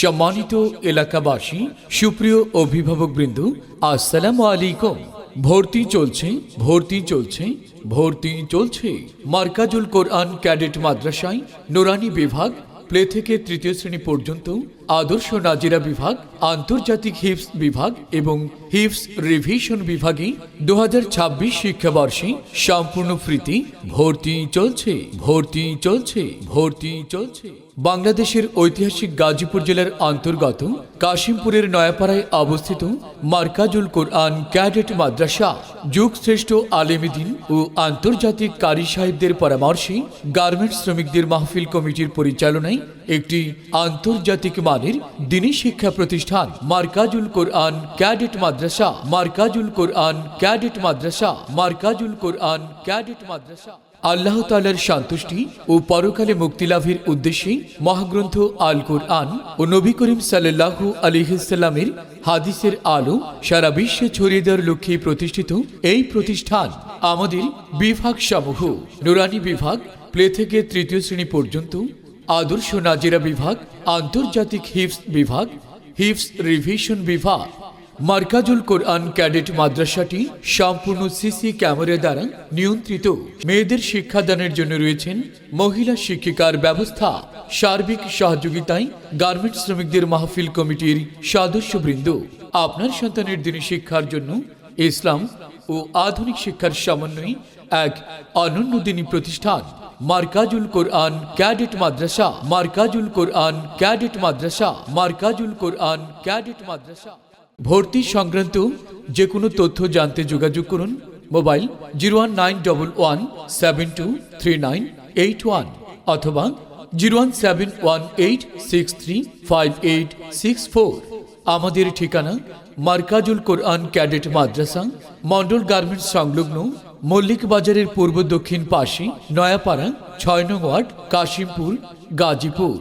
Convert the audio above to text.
সম্মানিত এলাকাবাসী, সুপ্রিয় অভিভাবকবৃন্দ আসসালামু আলাইকুম। ভর্তি চলছে ভর্তি চলছে ভর্তি চলছে। মার্কাজুল কোরআন ক্যাডেট মাদ্রাসায়, নোরানি বিভাগ, প্লে থেকে তৃতীয় শ্রেণি পর্যন্ত, আদর্শ নাজিরা বিভাগ আন্তর্জাতিক হিপস বিভাগ এবং হিপস রিভিশন বিভাগে দু শিক্ষাবর্ষে সম্পূর্ণ ফ্রিতে ভর্তি চলছে ভর্তি চলছে ভর্তি চলছে। বাংলাদেশের ঐতিহাসিক গাজীপুর জেলার অন্তর্গত কাশিমপুরের নয়াপাড়ায় অবস্থিত মার্কাজুল কোরআন ক্যাডেট মাদ্রাসা যুগশ্রেষ্ঠ আলেমিদিন ও আন্তর্জাতিক কারি সাহেবদের পরামর্শে গার্মেন্টস শ্রমিকদের মাহফিল কমিটির পরিচালনায় একটি আন্তর্জাতিক মানের দিনী শিক্ষা প্রতিষ্ঠান Markazul Quran, cadet Madrasa. Markazul Quran, cadet Madrasa. Markazul Quran, cadet Madrasa. Allah তালার সন্তুষ্টি ও পরকালে মুক্তিলাভের উদ্দেশ্যে মহাগ্রন্থ আল কোরআন ও নবী করিম সাল্লাহু আলিহাল্লামের হাদিসের আলো সারা বিশ্বে ছড়িয়ে দেওয়ার লক্ষ্যে প্রতিষ্ঠিত এই প্রতিষ্ঠান আমাদের বিভাগ সমূহ নুরানি বিভাগ, প্লে থেকে তৃতীয় শ্রেণি পর্যন্ত। আদর্শ নাজিরা বিভাগ, আন্তর্জাতিক হিপস বিভাগ হিপস রিভিশন বিভাগ, মার্কাজুল কোরআন ক্যাডেট মাদ্রাসাটি সম্পূর্ণ সিসি ক্যামেরা দ্বারা নিয়ন্ত্রিত। মেয়েদের শিক্ষাদানের জন্য রয়েছেন মহিলা শিক্ষিকার ব্যবস্থা, সার্বিক সহযোগিতায় গার্মেন্ট শ্রমিকদের মাহফিল কমিটির সদস্যবৃন্দ। আপনার সন্তানের দিনী শিক্ষার জন্য ইসলাম ও আধুনিক শিক্ষার সমন্বয়ে এক অনন্য দিনী প্রতিষ্ঠান Markazul Quran, cadet Madrasa. Markazul Quran, cadet Madrasa. Markazul Quran, cadet Madrasa. ভর্তি সংক্রান্ত যে কোনো তথ্য জানতে যোগাযোগ করুন। Mobile zero one nine double one seven two nine eight one অথবা zero one seven one eight six three five eight six four. আমাদের ঠিকানা মার্কাজুল কোরআন ক্যাডেট মাদ্রাসা মন্ডল গার্মেন্টস সংলগ্ন মল্লিক বাজারের পূর্ব দক্ষিণ পাশে নয়াপাড়া, ছয় নং ওয়ার্ড, কাশিমপুর, গাজীপুর।